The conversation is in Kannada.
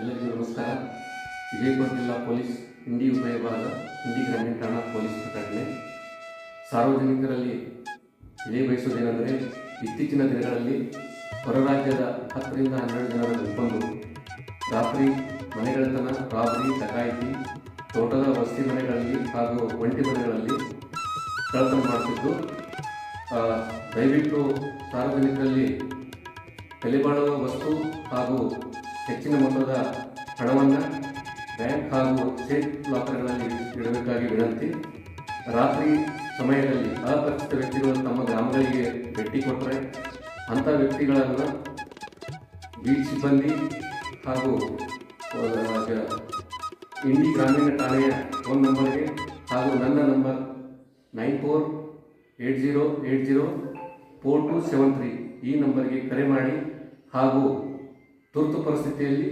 ಎಲ್ಲರಿಗೂ ನಮಸ್ಕಾರ. ವಿಜಯಪುರ ಜಿಲ್ಲಾ ಪೊಲೀಸ್ ಇಂಡಿ ಉಪವಿಭಾಗ ಇಂಡಿ ಗ್ರಾಮೀಣ ಠಾಣಾ ಪೊಲೀಸ್ ಪ್ರಕಟಣೆ ಸಾರ್ವಜನಿಕರಲ್ಲಿ ತಿಳಿಯಬಯಸುವುದೇನೆಂದರೆ ಇತ್ತೀಚಿನ ದಿನಗಳಲ್ಲಿ ಹೊರ ರಾಜ್ಯದ ಹತ್ತರಿಂದ ಹನ್ನೆರಡು ಜನರ ಗುಂಪನ್ನು ರಾತ್ರಿ ಮನೆಗಳತನ, ರಾಬರಿ ಡಕಾಯಿತಿ ತೋಟದ ವಸತಿ ಮನೆಗಳಲ್ಲಿ ಹಾಗೂ ಒಂಟಿ ಮನೆಗಳಲ್ಲಿ ಕಳ್ಳತನ ಮಾಡುತ್ತಿದ್ದು ದಯವಿಟ್ಟು ಸಾರ್ವಜನಿಕರಲ್ಲಿ ತಲೆಬಾಳುವ ಬಾಳುವ ವಸ್ತು ಹಾಗೂ ಹೆಚ್ಚಿನ ಮೊತ್ತದ ಹಣವನ್ನು ಬ್ಯಾಂಕ್ ಹಾಗೂ ಸೇಫ್ ಲಾಕರ್ಗಳಲ್ಲಿ ಇಡಬೇಕಾಗಿ ವಿನಂತಿ. ರಾತ್ರಿ ಸಮಯದಲ್ಲಿ ಅಪರಿಚಿತ ವ್ಯಕ್ತಿಗಳು ತಮ್ಮ ಗ್ರಾಮಗಳಿಗೆ ಭೇಟಿ ಕೊಟ್ಟರೆ ಅಂಥ ವ್ಯಕ್ತಿಗಳನ್ನು ಬೀಚ್ ಸಿಬ್ಬಂದಿ ಹಾಗೂ ಇಂಡಿ ಗ್ರಾಮೀಣ ಠಾಣೆಯ ಫೋನ್ ನಂಬರ್ಗೆ ಹಾಗೂ ನನ್ನ number nine four eight zero eight zero four two seven three ಈ ನಂಬರ್ಗೆ ಕರೆ ಮಾಡಿ ಹಾಗೂ ತುರ್ತು ಪರಿಸ್ಥಿತಿಯಲ್ಲಿ